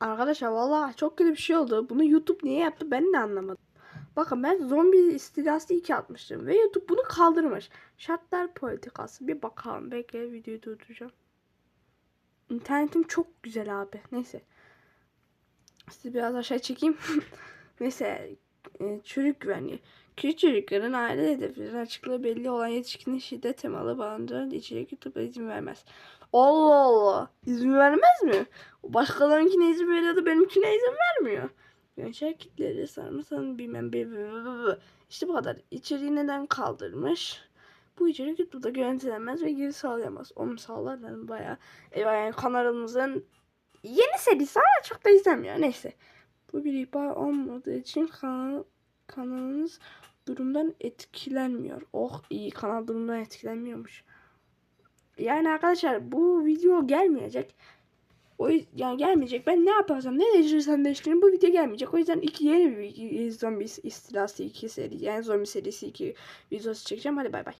Arkadaşlar vallahi çok kötü bir şey oldu. Bunu YouTube niye yaptı ben de anlamadım. Bakın ben zombi istilası 2 atmıştım ve YouTube bunu kaldırmış. Şartlar politikası bir bakalım. Bekle videoyu durduracağım. İnternetim çok güzel abi. Neyse. Sizi biraz aşağı çekeyim. Neyse. E, çocuk güvenliği. Küçük çocukların aile hedeflerinin açıklığı belli olan yetişkinin şiddet temalı bağımlıların içerik YouTube'a izin vermez. Allah Allah. İzin vermez mi? Başkalarınkine izin veriyordu benimkine izin vermiyor. Gençler kitleri sarmasan bilmem bir İşte bu kadar. İçeriği neden kaldırmış? Bu içerik YouTube'da görüntülenmez ve geri sağlayamaz. Onu sağlar yani bayağı. E, yani kanalımızın yeni serisi ama çok da izlemiyor. Neyse. Bu bir ihbar olmadığı için kanal, kanalınız durumdan etkilenmiyor. Oh iyi kanal durumdan etkilenmiyormuş. Yani arkadaşlar bu video gelmeyecek. O yani gelmeyecek. Ben ne yaparsam ne değiştirirsem değiştireyim bu video gelmeyecek. O yüzden iki yeni bir zombi istilası 2 seri yani zombi serisi 2 videosu çekeceğim. Hadi bay bay.